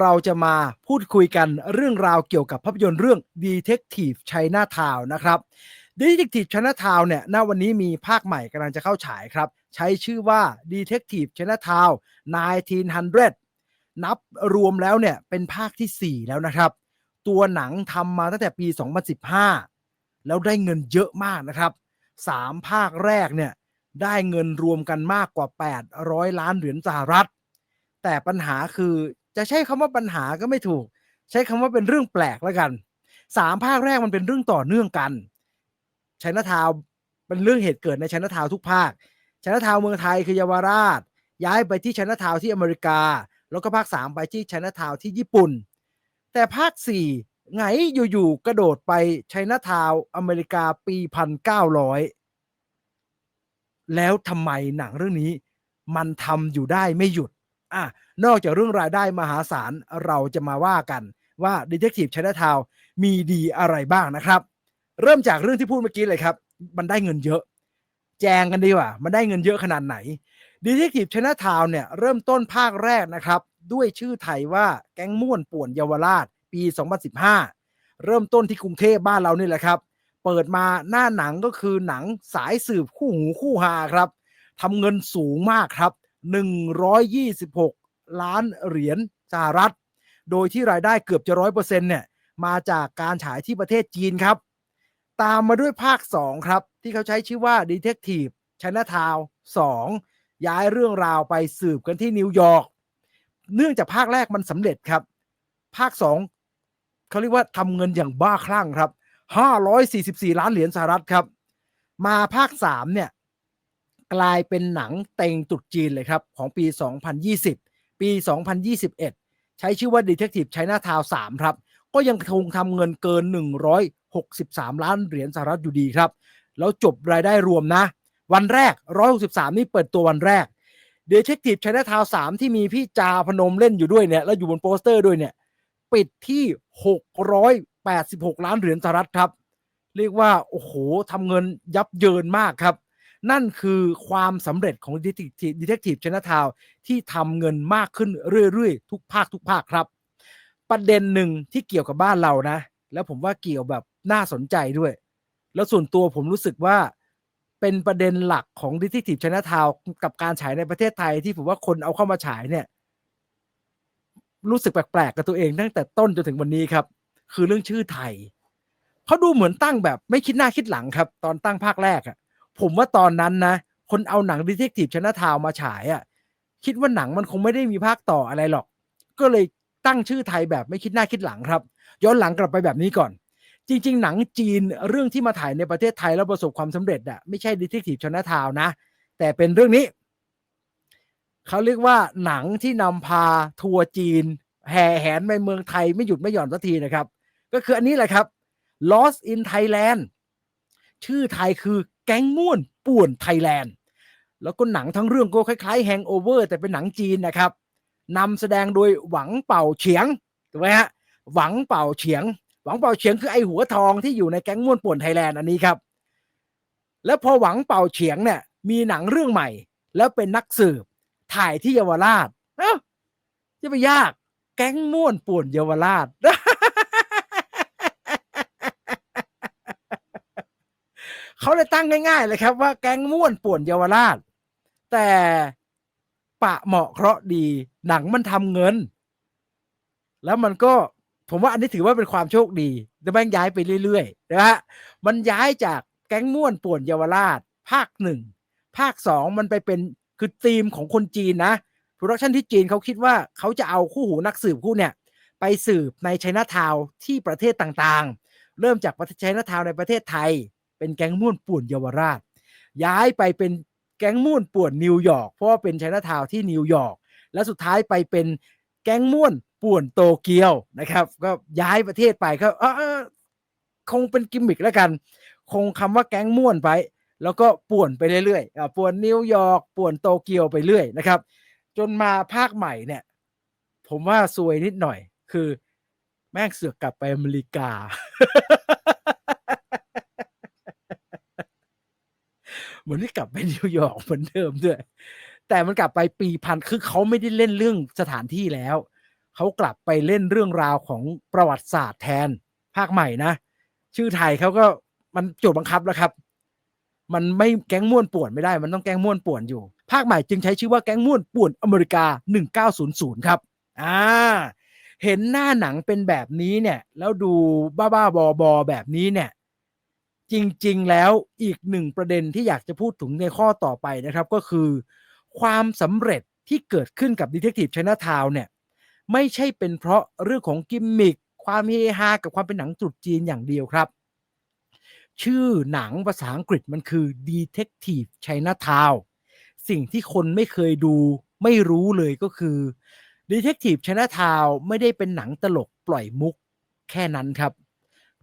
เราจะมาพูดคุยกันเรื่องราวเกี่ยวกับภาพยนตร์เรื่อง Detective China Town นะครับ Detective China Town เนี่ยณวันนี้มีภาคใหม่กำลังจะเข้าฉายครับ ใช้ชื่อว่า Detective China Town 1900 นับรวมแล้วเนี่ยเป็นภาคที่ 4 แล้วนะครับ ตัวหนังทำมาตั้งแต่ปี 2015 แล้วได้เงินเยอะมากนะครับ 3 ภาคแรกเนี่ยได้เงินรวมกันมากกว่า 800 ล้านเหรียญสหรัฐ แต่ปัญหาคือ จะใช้คำว่าปัญหาก็ไม่ถูก ใช้คำว่าเป็นเรื่องแปลกแล้วกันสามภาคแรกมันเป็นเรื่องต่อเนื่องกันชัยนาทาวเป็นเรื่องเหตุเกิดในชัยนาทาวทุกภาคชัยนาทาวเมืองไทยคือเยาวราช ย้ายไปที่ชัยนาทาวที่อเมริกา แล้วก็ภาคสามไปที่ชัยนาทาวที่ญี่ปุ่น แต่ภาคสี่ไงอยู่ๆกระโดดไปชัยนาทาวอเมริกาปีพันเก้าร้อยแล้วทำไมหนังเรื่องนี้ มันทำอยู่ได้ไม่หยุด อะนอกจากเรื่องรายได้มหาศาลเราจะมาว่ากันว่า Detective Chinatown มีดีอะไรบ้างนะครับ เริ่มจากเรื่องที่พูดเมื่อกี้เลยครับ มันได้เงินเยอะ แจงกันดีกว่า มันได้เงินเยอะขนาดไหน Detective Chinatown เนี่ยเริ่มต้นภาคแรกนะครับ ด้วยชื่อไทยว่าแก๊งม่วนป่วนเยาวราชปี 2015 เริ่มต้นที่กรุงเทพบ้านเรานี่แหละครับ เปิดมาหน้าหนังก็คือหนังสายสืบคู่หูคู่หาครับทำเงินสูงมากครับ 126 ล้านเหรียญสหรัฐ โดยที่รายได้เกือบจะร้อยเปอร์เซ็นต์เนี่ยมาจากการฉายที่ประเทศจีนครับ ตามมาด้วยภาค 2 ครับ ที่เขาใช้ชื่อว่า Detective Chinatown 2 ย้ายเรื่องราวไปสืบกันที่นิวยอร์กเนื่องจากภาคแรกมันสำเร็จครับ ภาค 2เขาเรียกว่าทำเงินอย่างบ้าคลั่งครับ 544 ล้านเหรียญสหรัฐครับ มาภาค 3 เนี่ย กลายเป็นหนังเต็งตรุษจีนเลยครับ ของปี 2020 ปี 2021 ใช้ชื่อว่า Detective Chinatown 3 ครับ ก็ยังคงทำเงินเกิน 163 ล้านเหรียญสหรัฐอยู่ดีครับ แล้วจบรายได้รวมนะ วันแรก 163 นี่เปิดตัววันแรก Detective Chinatown 3 ที่มีพี่จาพนมเล่นอยู่ด้วยเนี่ย แล้วอยู่บนโปสเตอร์ด้วยเนี่ย ปิดที่ 686 ล้านเหรียญสหรัฐครับ เรียกว่า โอ้โหทำเงินยับเยินมากครับ นั่นคือความสำเร็จของ Detective Detective Chinatown ที่ทำเงินมากขึ้นเรื่อยๆ ทุกภาคทุกภาคครับ ประเด็นหนึ่งที่เกี่ยวกับบ้านเรานะ แล้วผมว่าเกี่ยวแบบน่าสนใจด้วย แล้วส่วนตัวผมรู้สึกว่าเป็นประเด็นหลักของ Detective Chinatown กับการฉายในประเทศไทยที่ผมว่าคนเอาเข้ามาฉายเนี่ย รู้สึกแปลกๆกับตัวเองตั้งแต่ต้นจนถึงวันนี้ครับ คือเรื่องชื่อไทยเขาดูเหมือนตั้งแบบ ไม่คิดหน้าคิดหลังครับ ตอนตั้งภาคแรกอะ ผมว่าตอนนั้นนะ คนเอาหนัง Detective Chinatown มาฉายอะคิดว่าหนังมันคงไม่ได้มีภาคต่ออะไรหรอก ก็เลยตั้งชื่อไทยแบบไม่คิดหน้าคิดหลังครับ ย้อนหลังกลับไปแบบนี้ก่อน จริง ๆ หนังจีนเรื่องที่มาถ่ายในประเทศไทยแล้วประสบความสำเร็จอะไม่ใช่ Detective Chinatown นะ แต่เป็นเรื่องนี้เขาเรียกว่าหนังที่นำพาทัวร์จีน แห่แหนไปเมืองไทยไม่หยุดไม่หย่อนสักทีนะครับ ก็คืออันนี้แหละครับ Lost in Thailand ชื่อไทยคือ แก๊งม่วนป่วนไทยแลนด์ แล้วก็หนังทั้งเรื่องก็คล้ายๆ Hangover แต่เป็นหนังจีนนะครับนำแสดงโดยหวังเป่าเฉียงถูกไหมฮะหวังเป่าเฉียง หวังเป่าเฉียงคือไอหัวทองที่อยู่ในแก๊งม่วนป่วนไทยแลนด์อันนี้ครับ แล้วพอหวังเป่าเฉียงเนี่ยมีหนังเรื่องใหม่ แล้วเป็นนักสืบถ่ายที่เยาวราชเอ้าจะไปยากแก๊งม่วนป่วนเยาวราช เขาเลยตั้งง่าย ๆ เลยครับว่าแก๊งม่วนป่วนเยาวราช แต่ปะเหมาะเคราะห์ดีหนังมันทำเงิน แล้วมันก็ผมว่าอันนี้ถือว่าเป็นความโชคดีแต่แม่งย้ายไปเรื่อยๆนะฮะมันย้ายจากแก๊งม่วนป่วนเยาวราช ภาคหนึ่งภาคสองมันไปเป็นคือธีมของคนจีนนะโปรดักชันที่จีนเขาคิดว่าเขาจะเอาคู่หูนักสืบคู่เนี่ย ไปสืบในไชน่าทาวน์ที่ประเทศต่างๆ เริ่มจากประเทศไชน่าทาวน์ในประเทศไทย เป็นแก๊งม่วนป่วนเยาวราช ย้ายไปเป็นแก๊งม่วนป่วนนิวยอร์กเพราะว่าเป็นไชน่าทาวที่นิวยอร์กและสุดท้ายไปเป็นแก๊งม่วนป่วนโตเกียวนะครับ ก็ย้ายประเทศไปก็เออคงเป็นกิมมิกแล้วกัน คงคำว่าแก๊งม่วนไป แล้วก็ป่วนไปเรื่อยๆป่วนนิวยอร์กป่วนโตเกียวไปเรื่อยนะครับ จนมาภาคใหม่เนี่ย ผมว่าซวยนิดหน่อยคือแม่งเสือกกลับไปอเมริกา เหมือนที่กลับไปนิวยอร์กเหมือนเดิมด้วย แต่มันกลับไปปีพันคือเขาไม่ได้เล่นเรื่องสถานที่แล้วเขากลับไปเล่นเรื่องราวของประวัติศาสตร์แทนภาคใหม่นะ ชื่อไทยเขาก็มันโจทย์บังคับแล้วครับ มันไม่แก๊งม่วนป่วนไม่ได้ มันต้องแก๊งม่วนป่วนอยู่ ภาคใหม่จึงใช้ชื่อว่าแก๊งม่วนป่วนอเมริกา 1900 ครับอ่าเห็นหน้าหนังเป็นแบบนี้เนี่ย แล้วดูบ้าๆบอๆแบบนี้เนี่ย จริง ๆ แล้วอีกหนึ่งประเด็นที่อยากจะพูดถึงในข้อต่อไปนะครับ ก็คือ ความสำเร็จที่เกิดขึ้นกับ Detective Chinatown เนี่ยไม่ใช่เป็นเพราะเรื่องของกิมมิคความเฮฮากับความเป็นหนังตรุษจีนอย่างเดียวครับ ชื่อหนังภาษาอังกฤษมันคือ Detective Chinatown สิ่งที่คนไม่เคยดูไม่รู้เลยก็คือ Detective Chinatown ไม่ได้เป็นหนังตลกปล่อยมุกแค่นั้นครับ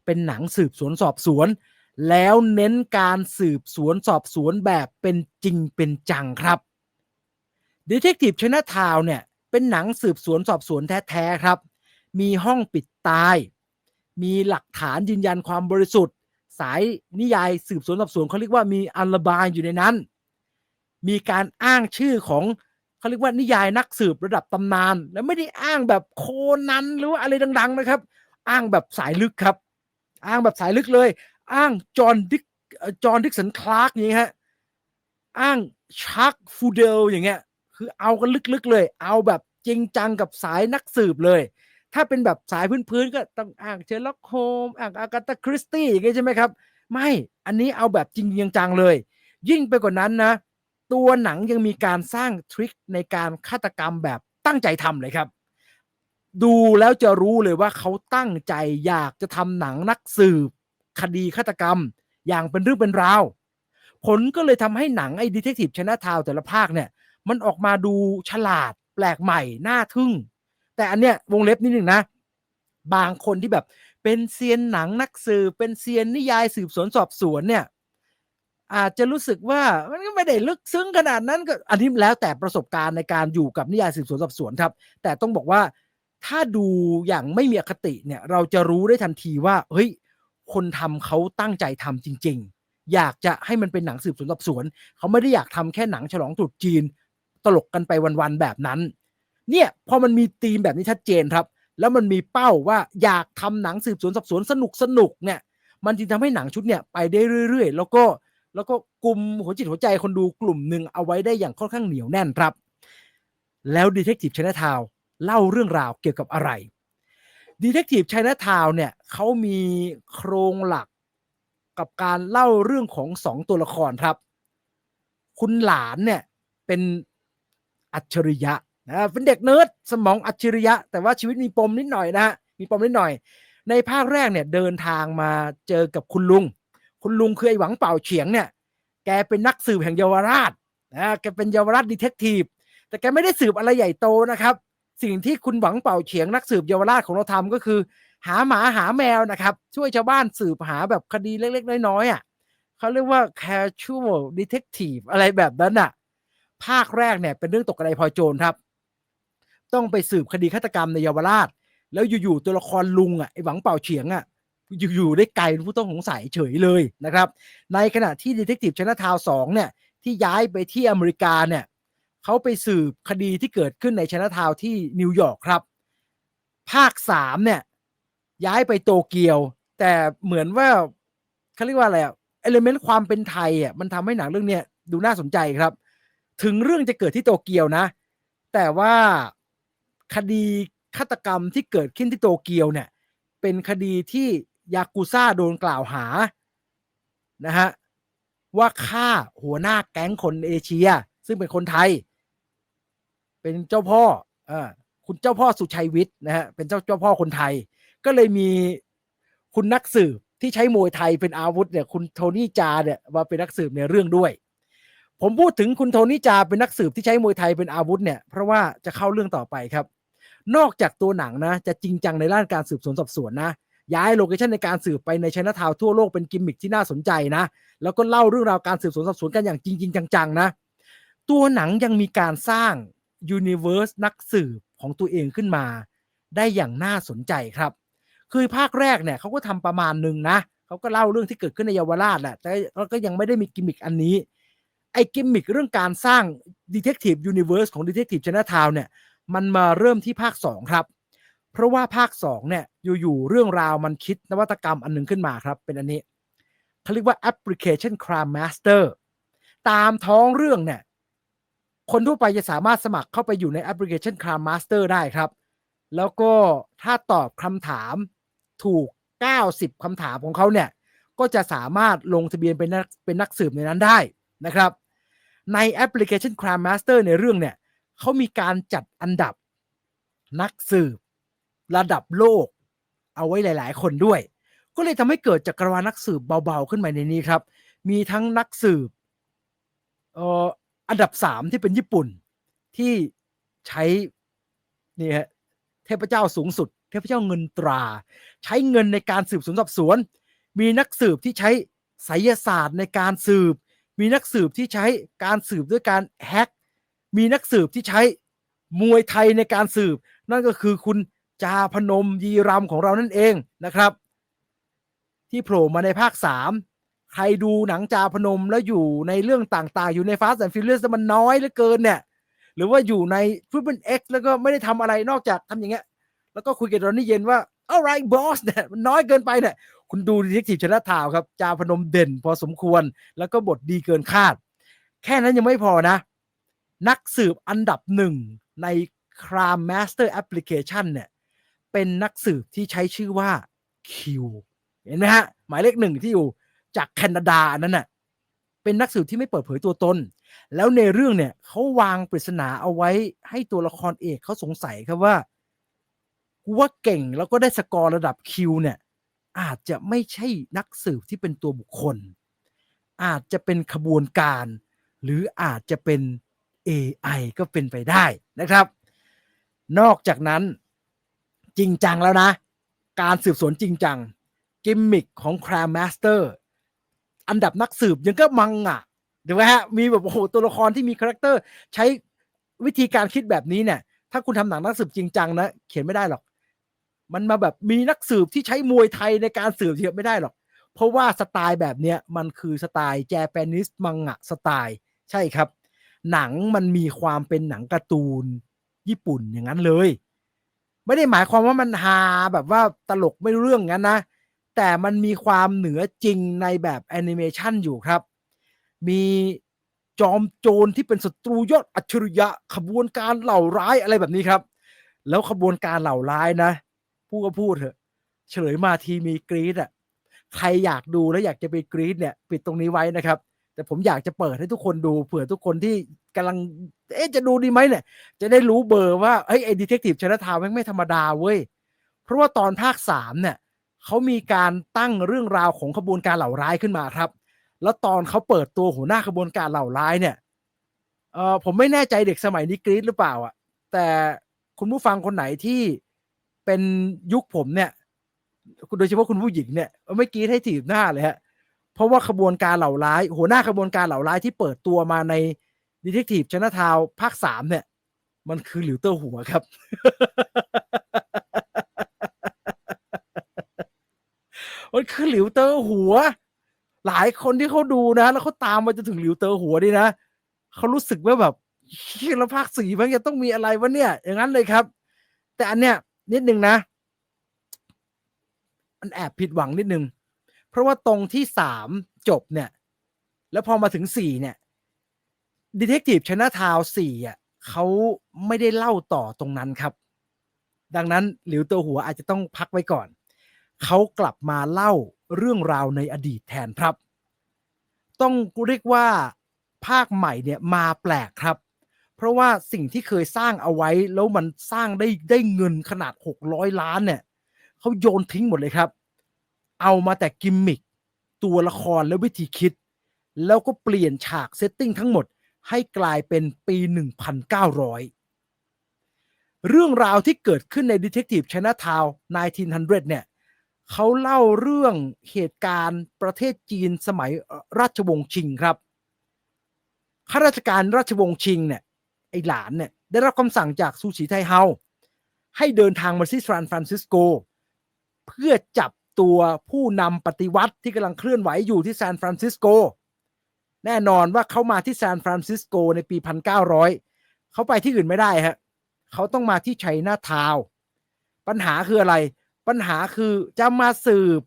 เป็นหนังสืบสวนสอบสวน แล้วเน้นการสืบสวนสอบสวนแบบเป็นจริงเป็นจังครับ Detective Chinatown เนี่ยเป็นหนังสืบสวนสอบสวนแท้ๆครับ มีห้องปิดตาย มีหลักฐานยืนยันความบริสุทธิ์ สายนิยายสืบสวนสอบสวนเขาเรียกว่ามีอัลลบายอยู่ในนั้น มีการอ้างชื่อของเขาเรียกว่านิยายนักสืบระดับตำนาน และไม่ได้อ้างแบบโคนันหรือว่าอะไรดัง ๆ นะครับ อ้างแบบสายลึกครับ อ้างแบบสายลึกเลย อ้างจอห์นดิกจอห์นดิกสันคลาร์กอย่างเงี้ยฮะอ้างชักฟูเดลอย่างเงี้ย คือเอากันลึกๆเลย เอาแบบจริงจังกับสายนักสืบเลย ถ้าเป็นแบบสายพื้นๆก็ต้องอ้างเชอร์ล็อกโฮมอ้างอากาตาคริสตี้อย่างเงี้ยใช่ไหมครับ ไม่อันนี้เอาแบบจริงจังเลย ยิ่งไปกว่านั้นนะ ตัวหนังยังมีการสร้างทริคในการฆาตกรรมแบบตั้งใจทำเลยครับ ดูแล้วจะรู้เลยว่าเขาตั้งใจอยากจะทำหนังนักสืบ คดีฆาตกรรม อย่างเป็นเรื่องเป็นราว ผลก็เลยทำให้หนังไอ้ดีเทคทีฟชนะทาวแต่ละภาคเนี่ย มันออกมาดูฉลาดแปลกใหม่ น่าทึ่ง แต่อันเนี้ยวงเล็บนิดนึงนะ บางคนที่แบบเป็นเซียนหนังนักสืบเป็นเซียนนิยายสืบสวนสอบสวนเนี่ยอาจจะรู้สึกว่ามันก็ไม่ได้ลึกซึ้งขนาดนั้นก็อันนี้แล้วแต่ประสบการณ์ในการอยู่กับนิยายสืบสวนสอบสวนครับ แต่ต้องบอกว่าถ้าดูอย่างไม่มีอคติเนี่ย เราจะรู้ได้ทันทีว่า เฮ้ย คนทำเขาตั้งใจทำจริง ๆ อยากจะให้มันเป็นหนังสืบสวนสอบสวน เขาไม่ได้อยากทำแค่หนังฉลองตรุษจีน ตลกกันไปวันๆแบบนั้น เนี่ยพอมันมีธีมแบบนี้ชัดเจนครับ แล้วมันมีเป้าว่าอยากทำหนังสืบสวนสอบสวนสนุกสนุกเนี่ย มันจึงทำให้หนังชุดเนี่ยไปได้เรื่อย ๆ แล้วก็แล้วก็กลุ่มหัวจิตหัวใจคนดูกลุ่มหนึ่งเอาไว้ได้อย่างค่อนข้างเหนียวแน่นครับ แล้วดีเทคทีฟชน a ทาวเล่าเรื่องราวเกี่ยวกับอะไร ดีเทคทีฟช i น a ทาวเนี่ยเขามีโครงหลักกับการเล่าเรื่องของสองตัวละครครับ คุณหลานเนี่ยเป็นอัจฉริยะนะเป็นเด็กเนิร์ดสมองอัจฉริยะ แต่ว่าชีวิตมีปมนิดหน่อยนะฮะมีปมนิดหน่อย ในภาคแรกเนี่ยเดินทางมาเจอกับคุณลุง คุณลุงคือไอ้หวังเป่าเฉียงเนี่ย แกเป็นนักสืบแห่งเยาวราชนะแกเป็นเยาวราชดีเทคทีฟแต่แกไม่ได้สืบอะไรใหญ่โตนะครับ สิ่งที่คุณหวังเป่าเฉียงนักสืบเยาวราชของเราทำก็คือ หาหมาหาแมวนะครับ ช่วยชาวบ้านสืบหาแบบคดีเล็ก ๆ น้อยๆอะเขาเรียกว่า casual detective อะไรแบบนั้นอะ ภาคแรกเนี่ยเป็นเรื่องตกกระไดพลอยโจรครับ ต้องไปสืบคดีฆาตกรรมในเยาวราช แล้วอยู่ๆตัวละครลุงอะไอ้หวังเป่าเฉียงอะอยู่ๆได้ไกลผู้ต้องสงสัยเฉยเลยนะครับ ในขณะที่ดีเทคทีฟชนะทาวสองเนี่ยที่ย้ายไปที่อเมริกาเนี่ย เขาไปสืบคดีที่เกิดขึ้นในชนะทาวที่นิวยอร์กครับ ภาคสามเนี่ย ย้ายไปโตเกียว แต่เหมือนว่าเขาเรียกว่าอะไรอะเอลเมนต์ความเป็นไทยอะมันทำให้หนังเรื่องเนี้ยดูน่าสนใจครับ ถึงเรื่องจะเกิดที่โตเกียวนะ แต่ว่าคดีฆาตกรรมที่เกิดขึ้นที่โตเกียวเนี่ย เป็นคดีที่ยากูซ่าโดนกล่าวหานะฮะว่าฆ่าหัวหน้าแก๊งคนเอเชีย ซึ่งเป็นคนไทย เป็นเจ้าพ่ออ่าคุณเจ้าพ่อสุชัยวิทย์นะฮะเป็นเจ้าเจ้าพ่อคนไทย ก็เลยมีคุณนักสืบที่ใช้มวยไทยเป็นอาวุธเนี่ยคุณโทนี่จาเนี่ยมาเป็นนักสืบในเรื่องด้วย ผมพูดถึงคุณโทนี่จาเป็นนักสืบที่ใช้มวยไทยเป็นอาวุธเนี่ยเพราะว่าจะเข้าเรื่องต่อไปครับ นอกจากตัวหนังนะจะจริงจังในด้านการสืบสวนสอบสวนนะย้ายโลเคชันในการสืบไปในชนะทาวทั่วโลกเป็นกิมมิคที่น่าสนใจนะ แล้วก็เล่าเรื่องราวการสืบสวนสอบสวนกันอย่างจริงจังๆนะ ตัวหนังยังมีการสร้าง ยูนิเวอร์สนักสืบของตัวเองขึ้นมา ได้อย่างน่าสนใจครับ คือภาคแรกเนี่ยเขาก็ทำประมาณหนึ่งนะเขาก็เล่าเรื่องที่เกิดขึ้นในเยาวราชแหละแต่ก็ยังไม่ได้มีกิมมิคอันนี้ไอ้กิมมิคเรื่องการสร้าง Detective Universe ของ Detective Chinatown เนี่ยมันมาเริ่มที่ภาค 2 ครับ เพราะว่าภาคสองเนี่ยอยู่ๆเรื่องราวมันคิดนวัตกรรมอันหนึงขึ้นมาครับ เป็นอันนี้เขาเรียกว่า application crime master ตามท้องเรื่องเนี่ย คนทั่วไปจะสามารถสมัครเข้าไปอยู่ในแอปพลิเคชัน Crime Master ได้ครับ แล้วก็ถ้าตอบคำถามถูก 90คำถามของเขาเนี่ย ก็จะสามารถลงทะเบียนเป็นนักเป็นนักสืบในนั้นได้นะครับ ในแอปพลิเคชัน Crime Master ในเรื่องเนี่ยเขามีการจัดอันดับนักสืบระดับโลก เอาไว้หลาย ๆ คนด้วย ก็เลยทำให้เกิดจักรวาลนักสืบเบา ๆ ขึ้นมาในนี้ครับ มีทั้งนักสืบเอ่อ อันดับสามที่เป็นญี่ปุ่นที่ใช้นี่ฮะเทพเจ้าสูงสุด เทพเจ้าเงินตรา ใช้เงินในการสืบสวนสอบสวน มีนักสืบที่ใช้ไสยศาสตร์ในการสืบ มีนักสืบที่ใช้การสืบด้วยการแฮกมีนักสืบที่ใช้มวยไทยในการสืบ นั่นก็คือคุณจาพนมยีรำของเรานั่นเองนะครับ ที่โผล่มาในภาคสาม ใครดูหนังจาพนมแล้วอยู่ในเรื่องต่างๆ อยู่ใน Fast and Furious แล้วมันน้อยเหลือเกินเนี่ย หรือว่าอยู่ใน Triple X แล้วก็ไม่ได้ทำอะไรนอกจากทำอย่างเงี้ย แล้วก็คุยกับรอนนี่เย็นว่า alright boss เนี่ยมันน้อยเกินไปเนี่ยคุณดูดีเทคทีฟชนะทาวครับจาพนมเด่นพอสมควร แล้วก็บทดีเกินคาด แค่นั้นยังไม่พอนะ นักสืบอันดับหนึ่งใน Crime Master Application เนี่ยเป็นนักสืบที่ใช้ชื่อว่า Q เห็นไหมฮะ หมายเลขหนึ่งที่อยู่ จากแคนาดาอันนั้นน่ะเป็นนักสืบที่ไม่เปิดเผยตัวตน แล้วในเรื่องเนี่ยเขาวางปริศนาเอาไว้ให้ตัวละครเอกเขาสงสัยครับว่ากูว่าเก่งแล้วก็ได้สกอร์ระดับคิวเนี่ย อาจจะไม่ใช่นักสืบที่เป็นตัวบุคคล อาจจะเป็นขบวนการ หรืออาจจะเป็น AI ก็เป็นไปได้นะครับ นอกจากนั้นจริงจังแล้วนะ การสืบสวนจริงจัง กิมมิคของ Crime Master อันดับนักสืบยังก็มังอะถูกไหมฮะมีแบบโอ้โหตัวละครที่มีคาแรคเตอร์ใช้วิธีการคิดแบบนี้เนี่ย ถ้าคุณทำหนังนักสืบจริงจังนะเขียนไม่ได้หรอก มันมาแบบมีนักสืบที่ใช้มวยไทยในการสืบเทียบไม่ได้หรอก เพราะว่าสไตล์แบบเนี้ยมันคือสไตล์แจแปนิสมังงะสไตล์ใช่ครับ หนังมันมีความเป็นหนังการ์ตูนญี่ปุ่นอย่างนั้นเลย ไม่ได้หมายความว่ามันฮาแบบว่าตลกไม่รู้เรื่องงั้นนะ แต่มันมีความเหนือจริงในแบบแอนิเมชันอยู่ครับ มีจอมโจรที่เป็นศัตรูยอดอัจฉริยะขบวนการเหล่าร้ายอะไรแบบนี้ครับ แล้วขบวนการเหล่าร้ายนะ พูดก็พูดเถอะ เฉลยมาทีมีกรีดอะใครอยากดูแล้วอยากจะไปกรีดเนี่ย ปิดตรงนี้ไว้นะครับ แต่ผมอยากจะเปิดให้ทุกคนดูเผื่อทุกคนที่กำลัง เอ๊ะจะดูดีไหมเนี่ย จะได้รู้เบอร์ว่าเฮ้ยไอ้ดีเทคทีฟชนะทาวแม่งไม่ธรรมดาเว้ย เพราะว่าตอนภาคสามเนี่ย เขามีการตั้งเรื่องราวของขบวนการเหล่าร้ายขึ้นมาครับ แล้วตอนเขาเปิดตัวหัวหน้าขบวนการเหล่าร้ายเนี่ยเออผมไม่แน่ใจเด็กสมัยนี้กรี๊ดหรือเปล่าอะแต่คุณผู้ฟังคนไหนที่เป็นยุคผมเนี่ยโดยเฉพาะคุณผู้หญิงเนี่ยไม่กรี๊ดให้ถีบหน้าเลยฮะเพราะว่าขบวนการเหล่าร้าย หัวหน้าขบวนการเหล่าร้ายที่เปิดตัวมาในดีเทคทีฟชนะทาวภาคสามเนี่ย มันคือหลิวเตอร์หัวครับ มันคือหลิวเตอร์หัว หลายคนที่เขาดูนะแล้วเขาตามมาจนถึงหลิวเตอร์หัวนี่นะเขารู้สึกว่าแบบเฮ้ยแล้วภาคสี่มันจะต้องมีอะไรวะเนี่ย อย่างนั้นเลยครับ แต่อันเนี้ยนิดนึงนะ มันแอบผิดหวังนิดนึง เพราะว่าตรงที่สามจบเนี่ย แล้วพอมาถึงสี่เนี่ยดีเทคทีฟชนะทาวสี่อะเขาไม่ได้เล่าต่อตรงนั้นครับ ดังนั้นหลิวตัวหัวอาจจะต้องพักไว้ก่อน เขากลับมาเล่าเรื่องราวในอดีตแทนครับ ต้องเรียกว่าภาคใหม่เนี่ยมาแปลกครับ เพราะว่าสิ่งที่เคยสร้างเอาไว้แล้วมันสร้างได้ได้เงินขนาด 600 ล้านเนี่ยเขาโยนทิ้งหมดเลยครับ เอามาแต่กิมมิคตัวละครและวิธีคิด แล้วก็เปลี่ยนฉากเซตติ้งทั้งหมดให้กลายเป็นปี 1900 เรื่องราวที่เกิดขึ้นใน Detective Chinatown 1900 เนี่ย เขาเล่าเรื่องเหตุการณ์ประเทศจีนสมัยราชวงศ์ชิงครับข้าราชการราชวงศ์ชิงเนี่ยไอหลานเนี่ยได้รับคำสั่งจากซูชิไทเฮาให้เดินทางมาที่ซานฟรานซิสโก เพื่อจับตัวผู้นำปฏิวัติที่กำลังเคลื่อนไหวอยู่ที่ซานฟรานซิสโก แน่นอนว่าเขามาที่ซานฟรานซิสโกในปี 1900 เขาไปที่อื่นไม่ได้ฮะเขาต้องมาที่ไชน่าทาวน์ปัญหาคืออะไร ปัญหาคือจะมาสืบ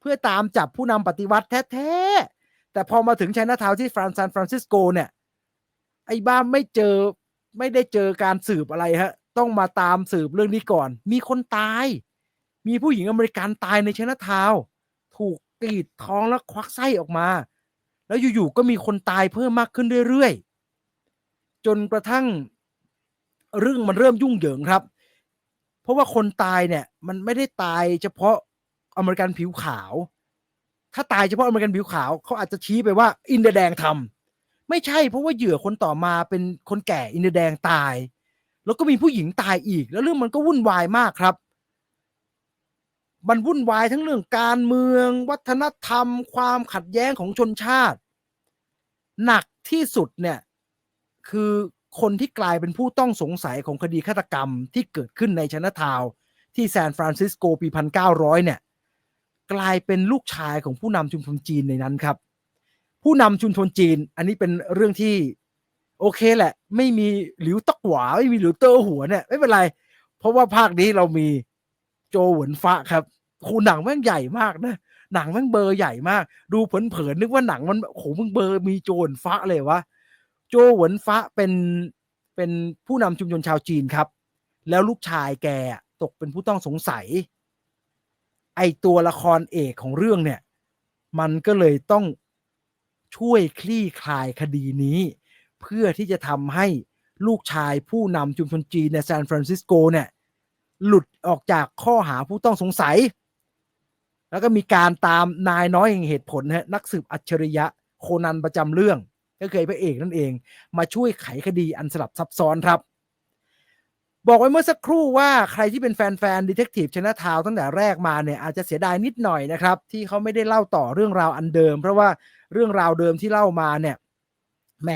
เพื่อตามจับผู้นำปฏิวัติแท้ๆ แต่พอมาถึงไชน่าทาวที่ฟรานซานฟรานซิสโกเนี่ย ไอ้บ้าไม่เจอไม่ได้เจอการสืบอะไรฮะ ต้องมาตามสืบเรื่องนี้ก่อน มีคนตาย มีผู้หญิงอเมริกันตายในไชน่าทาวถูกกรีดท้องแล้วควักไส้ออกมา แล้วอยู่ๆก็มีคนตายเพิ่มมากขึ้นเรื่อยๆ จนกระทั่งเรื่องมันเริ่มยุ่งเหยิงครับ ราะว่าคนตายเนี่ย มันไม่ได้ตายเฉพาะอเมริกันผิวขาว ถ้าตายเฉพาะอเมริกันผิวขาวเขาอาจจะชี้ไปว่า อินเดียแดงทำไม่ใช่เพราะว่าเหยื่อคนต่อมาเป็นคนแก่อินเดียแดงตาย แล้วก็มีผู้หญิงตายอีก แล้วเรื่องมันก็วุ่นวายมากครับ มันวุ่นวายทั้งเรื่องการเมือง วัฒนธรรม ความขัดแย้งของชนชาติ หนักที่สุดเนี่ยคือ คนที่กลายเป็นผู้ต้องสงสัยของคดีฆาตกรรมที่เกิดขึ้นในชนะทาวที่ซานฟรานซิสโกปี1900เนี่ย กลายเป็นลูกชายของผู้นำชุมชนจีนในนั้นครับ ผู้นำชุมชนจีน อันนี้เป็นเรื่องที่โอเคแหละ ไม่มีหลิวตอกหวาไม่มีหลิวเตอร์หัวเนี่ยไม่เป็นไร เพราะว่าภาคนี้เรามีโจเหวินฟ้าครับคูหนังแม่งใหญ่มากนะหนังแม่งเบอร์ใหญ่มาก ดูเผินๆนึกว่าหนังมันโหมึงเบอร์มีโจเหวินฟ้าเลยวะ โจเหวินฟ้าเป็นเป็นผู้นำชุมชนชาวจีนครับ แล้วลูกชายแกตกเป็นผู้ต้องสงสัย ไอตัวละครเอกของเรื่องเนี่ย มันก็เลยต้องช่วยคลี่คลายคดีนี้ เพื่อที่จะทำให้ลูกชายผู้นำชุมชนจีนในซานฟรานซิสโกเนี่ย หลุดออกจากข้อหาผู้ต้องสงสัย แล้วก็มีการตามนายน้อยแห่งเหตุผลฮะนักสืบอัจฉริยะโคนันประจำเรื่อง ก็เคยพระเอกนั่นเอง มาช่วยไขคดีอันสลับซับซ้อนครับ บอกไว้เมื่อสักครู่ว่าใครที่เป็นแฟนๆดีเทคทีฟชนะทาวตั้งแต่แรกมาเนี่ยอาจจะเสียดายนิดหน่อยนะครับ ที่เขาไม่ได้เล่าต่อเรื่องราวอันเดิม เพราะว่าเรื่องราวเดิมที่เล่ามาเนี่ยแหม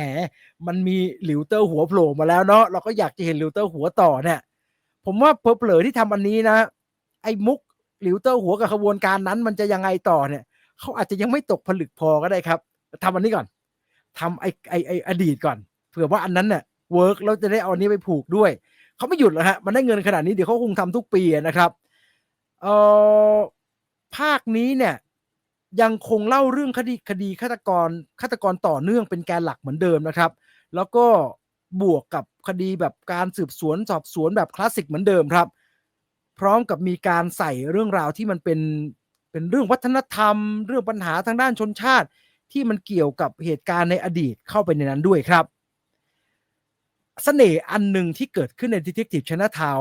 มันมีหลิวเตอร์หัวโผล่มาแล้วเนาะเราก็อยากจะเห็นหลิวเตอร์หัวต่อเนี่ย ผมว่าเพอเผลอที่ทำอันนี้นะ ไอ้มุกหลิวเตอร์หัวกับขบวนการนั้น มันจะยังไงต่อเนี่ยเขาอาจจะยังไม่ตกผลึกพอก็ได้ครับทำอันนี้ก่อน ทำไอ้ไอ้ไอ้อดีตก่อนเผื่อว่าอันนั้นเนี่ยเวิร์กแล้วจะได้เอาอันนี้ไปผูกด้วยเขาไม่หยุดแล้วฮะมันได้เงินขนาดนี้เดี๋ยวเขาคงทำทุกปีนะครับเอ่อภาคนี้เนี่ยยังคงเล่าเรื่องคดีคดีฆาตกรฆาตกรต่อเนื่องเป็นแกนหลักเหมือนเดิมนะครับ แล้วก็บวกกับคดีแบบการสืบสวนสอบสวนแบบคลาสสิกเหมือนเดิมครับ พร้อมกับมีการใส่เรื่องราวที่มันเป็นเป็นเรื่องวัฒนธรรม เรื่องปัญหาทางด้านชนชาติ ที่มันเกี่ยวกับเหตุการณ์ในอดีตเข้าไปในนั้นด้วยครับเสน่ห์อันหนึ่งที่เกิดขึ้นใน Detective Chinatown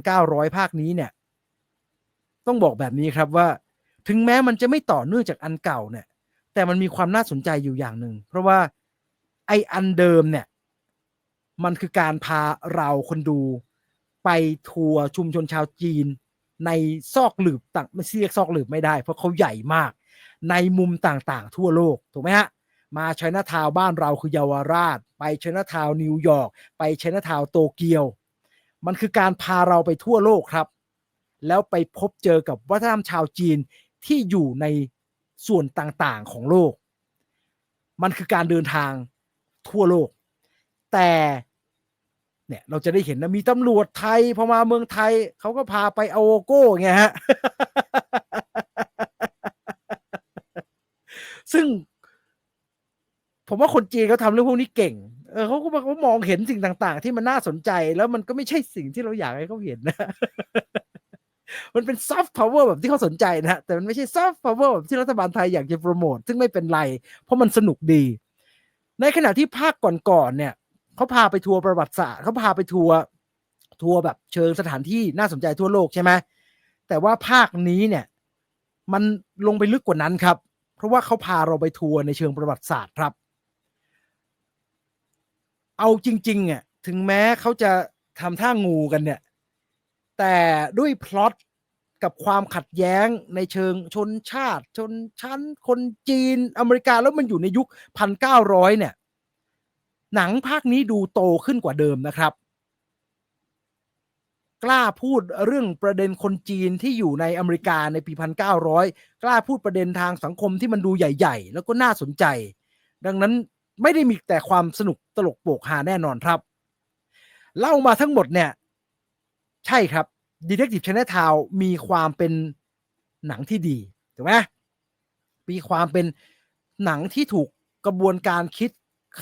1,900 ภาคนี้เนี่ย ต้องบอกแบบนี้ครับว่า ถึงแม้มันจะไม่ต่อเนื่องจากอันเก่าเนี่ย แต่มันมีความน่าสนใจอยู่อย่างหนึ่ง เพราะว่าไออันเดิมเนี่ย มันคือการพาเราคนดู ไปทัวร์ชุมชนชาวจีน ในซอกหลืบต่างไม่เรียกซอกหลืบไม่ได้ เพราะเขาใหญ่มาก ในมุมต่างๆ ทั่วโลกถูกไหมฮะมาไชน่าทาวบ้านเราคือเยาวราช ไปไชน่าทาวนิวยอร์กไปไชน่าทาวโตเกียว มันคือการพาเราไปทั่วโลกครับ แล้วไปพบเจอกับวัฒนธรรมชาวจีนที่อยู่ในส่วนต่างๆของโลก มันคือการเดินทางทั่วโลก แต่เนี่ยเราจะได้เห็นนะมีตำรวจไทยพอมาเมืองไทยเขาก็พาไปเอาโอโก้ไงฮะ ซึ่ง ผมว่าคนจีนเขาทำเรื่องพวกนี้เก่ง เออเขาก็เขามองเห็นสิ่งต่าง ๆ ที่มันน่าสนใจ แล้วมันก็ไม่ใช่สิ่งที่เราอยากให้เขาเห็นนะ มันเป็นซอฟต์พาวเวอร์แบบที่เขาสนใจนะฮะแต่มันไม่ใช่ซอฟต์พาวเวอร์แบบที่รัฐบาลไทยอยากจะโปรโมทซึ่งไม่เป็นไร เพราะมันสนุกดี ในขณะที่ภาคก่อนๆเนี่ยเขาพาไปทัวร์ประวัติศาสตร์เขาพาไปทัวร์ทัวร์แบบเชิงสถานที่น่าสนใจทั่วโลกใช่ไหมแต่ว่าภาคนี้เนี่ย มันลงไปลึกกว่านั้นครับ เพราะว่าเขาพาเราไปทัวร์ในเชิงประวัติศาสตร์ครับ เอาจริงๆอะถึงแม้เขาจะทำท่างูกันเนี่ย แต่ด้วยพล็อตกับความขัดแย้งในเชิงชนชาติ ชนชั้น คนจีนอเมริกาแล้วมันอยู่ในยุคพันเก้าร้อยเนี่ย หนังภาคนี้ดูโตขึ้นกว่าเดิมนะครับ กล้าพูดเรื่องประเด็นคนจีนที่อยู่ในอเมริกาในปีพันเก้าร้อยกล้าพูดประเด็นทางสังคมที่มันดูใหญ่ ๆ แล้วก็น่าสนใจ ดังนั้นไม่ได้มีแต่ความสนุกตลกโปกฮาแน่นอนครับ เล่ามาทั้งหมดเนี่ย ใช่ครับ Detective Chinatown มีความเป็นหนังที่ดีถูกไหมมีความเป็นหนังที่ถูกกระบวนการคิด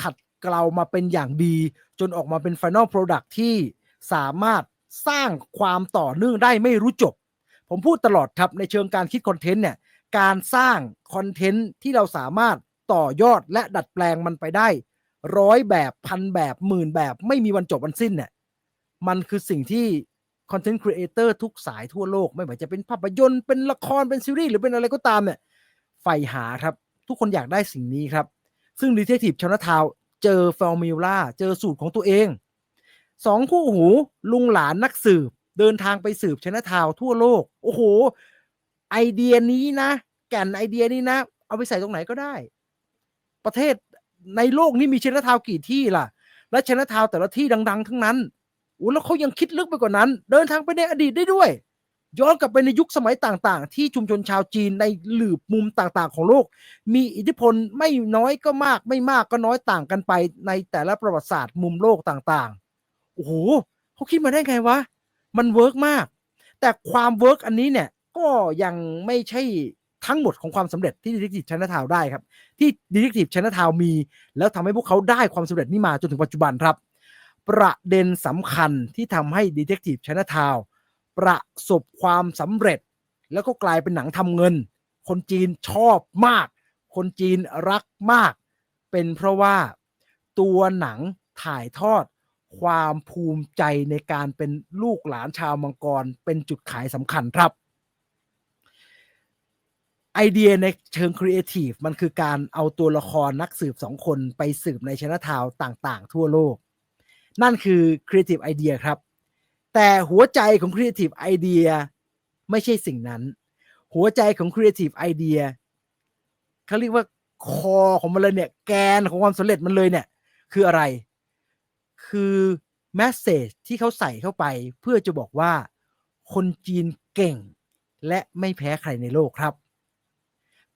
ขัดเกลามาเป็นอย่างดี จนออกมาเป็น Final Product ที่สามารถ สร้างความต่อเนื่องได้ไม่รู้จบ ผมพูดตลอดครับในเชิงการคิดคอนเทนต์เนี่ยการสร้างคอนเทนต์ที่เราสามารถต่อยอดและดัดแปลงมันไปได้ร้อยแบบพันแบบหมื่นแบบไม่มีวันจบวันสิ้นเนี่ยมันคือสิ่งที่คอนเทนต์ครีเอเตอร์ทุกสายทั่วโลก ไม่ว่าจะเป็นภาพยนตร์เป็นละครเป็นซีรีส์หรือเป็นอะไรก็ตามเนี่ยใฝ่หาครับ ทุกคนอยากได้สิ่งนี้ครับ ซึ่งดีเทคทีฟชนทาวเจอฟอร์มิวลาเจอสูตรของตัวเอง สองคู่หูลุงหลานนักสืบ เดินทางไปสืบชนะทาวทั่วโลก โอ้โห ไอเดียนี้นะ แก่นไอเดียนี้นะ เอาไปใส่ตรงไหนก็ได้ ประเทศในโลกนี้มีชนะทาวกี่ที่ล่ะ และชนะทาวแต่ละที่ดัง ๆ ทั้งนั้นโอ้แล้วเขายังคิดลึกไปกว่านั้น เดินทางไปในอดีตได้ด้วย ย้อนกลับไปในยุคสมัยต่างๆ ที่ชุมชนชาวจีนในหลืบมุมต่างๆ ของโลก มีอิทธิพลไม่น้อยก็มาก ไม่มากก็น้อยต่างกันไปในแต่ละประวัติศาสตร์มุมโลกต่างๆ โอ้โหเขาคิดมาได้ไงวะ มันเวิร์กมาก แต่ความเวิร์กอันนี้เนี่ย ก็ยังไม่ใช่ทั้งหมดของความสำเร็จที่ดิจิทัลชนะทาวได้ครับ ที่ดิจิทัลชนะทาวมี แล้วทำให้พวกเขาได้ความสำเร็จนี้มาจนถึงปัจจุบันครับ ประเด็นสำคัญที่ทำให้ Detective Chinatown ประสบความสำเร็จ แล้วก็กลายเป็นหนังทำเงิน คนจีนชอบมาก คนจีนรักมาก เป็นเพราะว่าตัวหนังถ่ายทอด ความภูมิใจในการเป็นลูกหลานชาวมังกรเป็นจุดขายสำคัญครับ ไอเดียในเชิงครีเอทีฟมันคือการเอาตัวละครนักสืบสองคนไปสืบในชนะทาวต่างๆ ทั่วโลก นั่นคือ Creative Idea ครับ แต่หัวใจของ Creative Idea ไม่ใช่สิ่งนั้น หัวใจของ Creative Idea เขาเรียกว่าคอของมันเลยเนี่ย แกนของความสำเร็จมันเลยเนี่ย คืออะไร คือแมสเซจที่เขาใส่เข้าไป เพื่อจะบอกว่าคนจีนเก่ง และไม่แพ้ใครในโลกครับ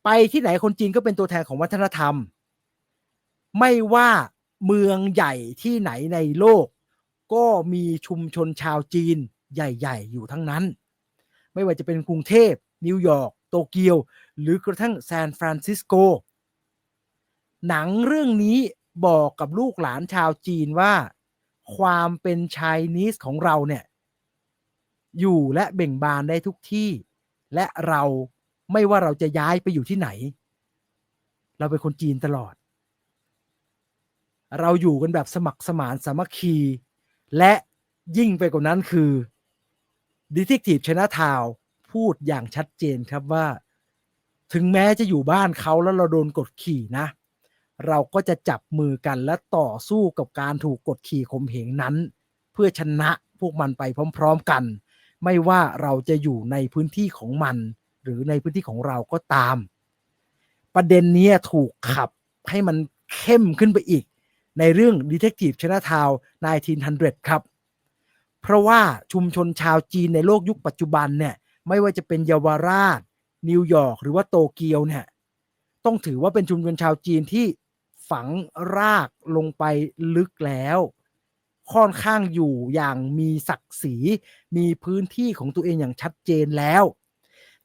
ไปที่ไหนคนจีนก็เป็นตัวแทนของวัฒนธรรม ไม่ว่าเมืองใหญ่ที่ไหนในโลก ก็มีชุมชนชาวจีนใหญ่ๆ อยู่ทั้งนั้น ไม่ว่าจะเป็นกรุงเทพนิวยอร์กโตเกียว หรือกระทั่งซานฟรานซิสโก หนังเรื่องนี้บอกกับลูกหลานชาวจีนว่า ความเป็นชายนิสของเราเนี่ย อยู่และเบ่งบานได้ทุกที่ และเราไม่ว่าเราจะย้ายไปอยู่ที่ไหน เราเป็นคนจีนตลอด เราอยู่กันแบบสมัครสมานสามัคคี และยิ่งไปกว่านั้นคือ Detective Chinatown พูดอย่างชัดเจนครับว่า ถึงแม้จะอยู่บ้านเขาแล้วเราโดนกดขี่นะ เราก็จะจับมือกันและต่อสู้กับการถูกกดขี่ข่มเหงนั้น เพื่อชนะพวกมันไปพร้อม ๆกัน ไม่ว่าเราจะอยู่ในพื้นที่ของมัน หรือในพื้นที่ของเราก็ตาม ประเด็นนี้ถูกขับให้มันเข้มขึ้นไปอีก ในเรื่อง Detective Chinatown 1900 ครับ เพราะว่าชุมชนชาวจีนในโลกยุคปัจจุบันเนี่ยไม่ว่าจะเป็นเยาวราช นิวยอร์กหรือว่าโตเกียวเนี่ยต้องถือว่าเป็นชุมชนชาวจีนที่ ฝังรากลงไปลึกแล้ว ค่อนข้างอยู่อย่างมีศักดิ์ศรีมีพื้นที่ของตัวเองอย่างชัดเจนแล้ว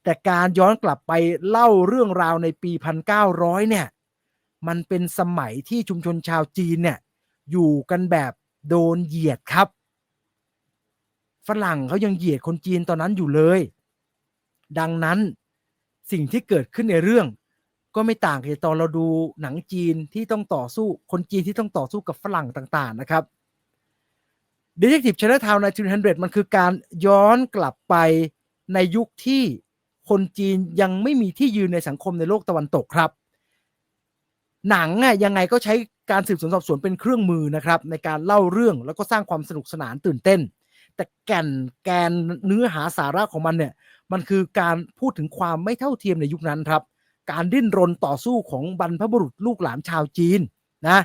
แต่การย้อนกลับไปเล่าเรื่องราวในปี 1900 เนี่ย มันเป็นสมัยที่ชุมชนชาวจีนเนี่ยอยู่กันแบบโดนเหยียดครับ ฝรั่งเขายังเหยียดคนจีนตอนนั้นอยู่เลย ดังนั้นสิ่งที่เกิดขึ้นในเรื่อง ก็ไม่ต่างกับตอนเราดูหนังจีนที่ต้องต่อสู้คนจีนที่ต้องต่อสู้กับฝรั่งต่างๆนะครับ Detective Chinatown ใน1900 มันคือการย้อนกลับไปในยุคที่คนจีนยังไม่มีที่ยืนในสังคมในโลกตะวันตกครับ หนังอะยังไงก็ใช้การสืบสวนสอบสวนเป็นเครื่องมือนะครับ ในการเล่าเรื่องแล้วก็สร้างความสนุกสนานตื่นเต้น แต่แก่นแกนเนื้อหาสาระของมันเนี่ยมันคือการพูดถึงความไม่เท่าเทียมในยุคนั้นครับ การดิ้นรนต่อสู้ของบรรพบุรุษลูกหลานชาวจีนนะ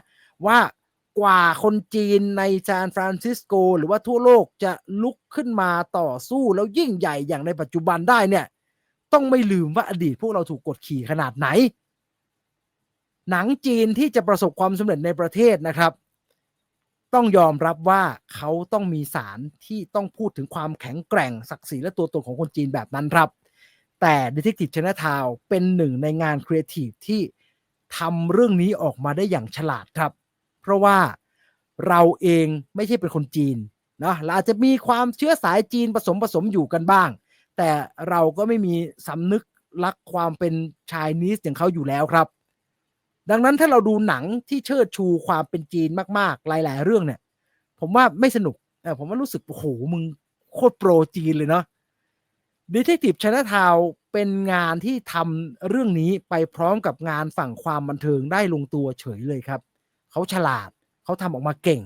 ว่ากว่าคนจีนในซานฟรานซิสโกหรือว่าทั่วโลกจะลุกขึ้นมาต่อสู้แล้วยิ่งใหญ่อย่างในปัจจุบันได้เนี่ย ต้องไม่ลืมว่าอดีตพวกเราถูกกดขี่ขนาดไหน หนังจีนที่จะประสบความสำเร็จในประเทศนะครับ ต้องยอมรับว่าเขาต้องมีสารที่ต้องพูดถึงความแข็งแกร่งศักดิ์ศรีและตัวตนของคนจีนแบบนั้นครับ แต่ Detective Chinatown เป็นหนึ่งในงานครีเอทีฟที่ทำเรื่องนี้ออกมาได้อย่างฉลาดครับ เพราะว่าเราเองไม่ใช่เป็นคนจีนนะเราอาจจะมีความเชื้อสายจีนผสมผสมอยู่กันบ้าง แต่เราก็ไม่มีสำนึกรักความเป็นชายนิสอย่างเขาอยู่แล้วครับ ดังนั้นถ้าเราดูหนังที่เชิดชูความเป็นจีนมากๆ หลาย ๆ เรื่องเนี่ย ผมว่าไม่สนุกผมว่ารู้สึกโอ้โหมึงโคตรโปรจีนเลยเนาะ Detective Chinatown เป็นงานที่ทำเรื่องนี้ไปพร้อมกับงานฝั่งความบันเทิงได้ลงตัวเฉยเลยครับ เขาฉลาดเขาทำออกมาเก่ง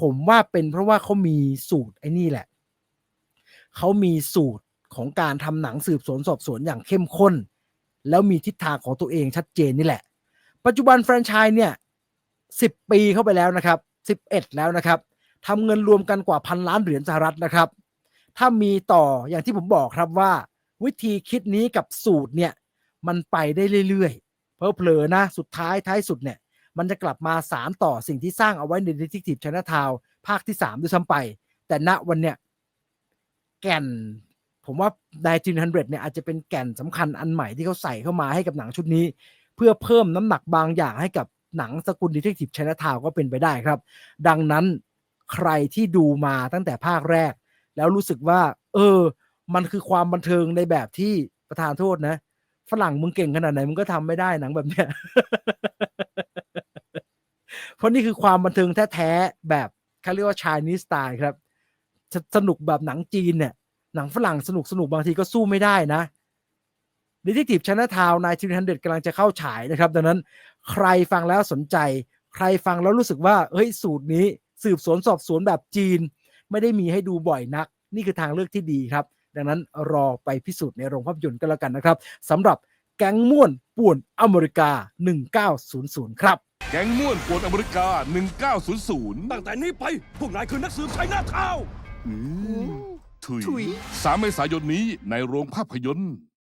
ผมว่าเป็นเพราะว่าเขามีสูตรไอ้นี่แหละ เขามีสูตรของการทำหนังสืบสวนสอบสวนอย่างเข้มข้น แล้วมีทิศทางของตัวเองชัดเจนนี่แหละ ปัจจุบันแฟรนไชส์เนี่ยสิบปีเข้าไปแล้วนะครับสิบเอ็ดแล้วนะครับทำเงินรวมกันกว่าพันล้านเหรียญสหรัฐนะครับ ถ้ามีต่ออย่างที่ผมบอกครับว่า วิธีคิดนี้กับสูตรเนี่ย มันไปได้เรื่อยๆ เพอเพลอๆนะสุดท้ายท้ายสุดเนี่ย มันจะกลับมาสารต่อสิ่งที่สร้างเอาไว้ใน Detective Chinatown ภาคที่ 3 ด้วยซ้ำไป แต่ณวันเนี้ยแก่น ผมว่า1900เนี่ยอาจจะเป็นแก่นสำคัญอันใหม่ที่เขาใส่เข้ามาให้กับหนังชุดนี้ เพื่อเพิ่มน้ำหนักบางอย่างให้กับหนังสกุล Detective Chinatown ก็เป็นไปได้ครับ ดังนั้นใครที่ดูมาตั้งแต่ภาคแรก แล้วรู้สึกว่า เออ มันคือความบันเทิงในแบบที่ประธานโทษนะฝรั่งมึงเก่งขนาดไหนมึงก็ทำไม่ได้หนังแบบเนี้ยเพราะนี่คือความบันเทิงแท้ๆแบบเขาเรียกว่าชายนิสไตล์ครับสสนุกแบบหนังจีนเนี่ยหนังฝรั่งสนุกสนุกบางทีก็สู้ไม่ได้นะ Detective Chinatown นายชินฮันเดกำลังจะเข้าฉายนะครับ ดังนั้นใครฟังแล้วสนใจ ใครฟังแล้วรู้สึกว่า เฮ้ยสูตรนี้ สืบสวนสอบสวนแบบจีน ไม่ได้มีให้ดูบ่อยนัก นี่คือทางเลือกที่ดีครับ ดังนั้นรอไปพิสูจน์ในโรงภาพยนตร์ก็แล้วกันนะครับสำหรับแก๊งม่วนป่วนอเมริกา 1900 ครับ แก๊งม่วนปวดอเมริกา 1900 ตั้งแต่นี้ไป พวกนายคือนักสืบชัยนาทาวน์อืมถุยสามเมษายนนี้ในโรงภาพยนตร์